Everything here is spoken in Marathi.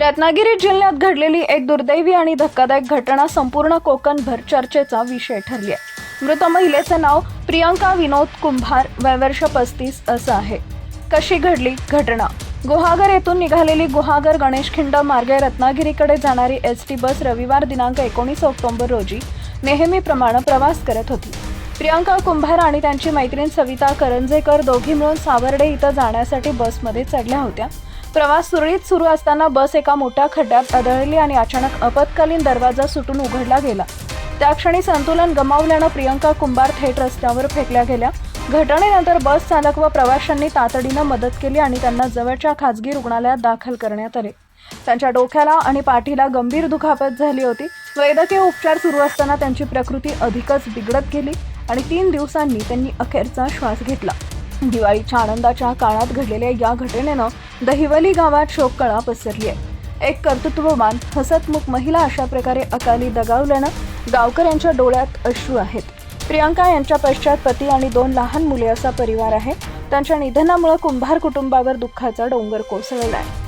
रत्नागिरी जिल्ह्यात घडलेली एक दुर्दैवी आणि धक्कादायक घटना संपूर्ण कोकणभर चर्चेचा विषय ठरली आहे. मृत महिलेचं नाव प्रियंका विनोद कुंभार वय वर्ष पस्तीस असं आहे. कशी घडली घटना? गुहागर येथून निघालेली गुहागर गणेशखिंड मार्गे रत्नागिरीकडे जाणारी एस टी बस रविवार दिनांक एकोणीस ऑक्टोबर रोजी नेहमीप्रमाणे प्रवास करत होती. प्रियंका कुंभार आणि त्यांची मैत्रीण सविता करंजेकर दोघी मिळून सावर्डे इथं जाण्यासाठी बसमध्ये चढल्या होत्या. प्रवास सुरळीत सुरू असताना बस एका मोठ्या खड्ड्यात आदळली आणि अचानक आपत्कालीन दरवाजा सुटून उघडला गेला. त्या क्षणी संतुलन गमावल्यानं प्रियंका कुंभार थेट रस्त्यावर फेकल्या गेल्या. घटनेनंतर बस चालक व प्रवाशांनी तातडीनं मदत केली आणि त्यांना जवळच्या खाजगी रुग्णालयात दाखल करण्यात आले. त्यांच्या डोक्याला आणि पाठीला गंभीर दुखापत झाली होती. वैद्यकीय उपचार सुरू असताना त्यांची प्रकृती अधिकच बिघडत गेली आणि तीन दिवसांनी त्यांनी अखेरचा श्वास घेतला. दिवाळीच्या आनंदाच्या काळात घडलेल्या या घटनेनं दहिवली गावात शोककळा पसरली आहे एक कर्तृत्ववान हसतमुख महिला अशा प्रकारे अकाली दगावल्यानं गावकऱ्यांच्या डोळ्यात अश्रू आहेत. प्रियांका यांच्या पश्चात पती आणि दोन लहान मुले असा परिवार आहे. त्यांच्या निधनामुळे कुंभार कुटुंबावर दुःखाचा डोंगर कोसळला आहे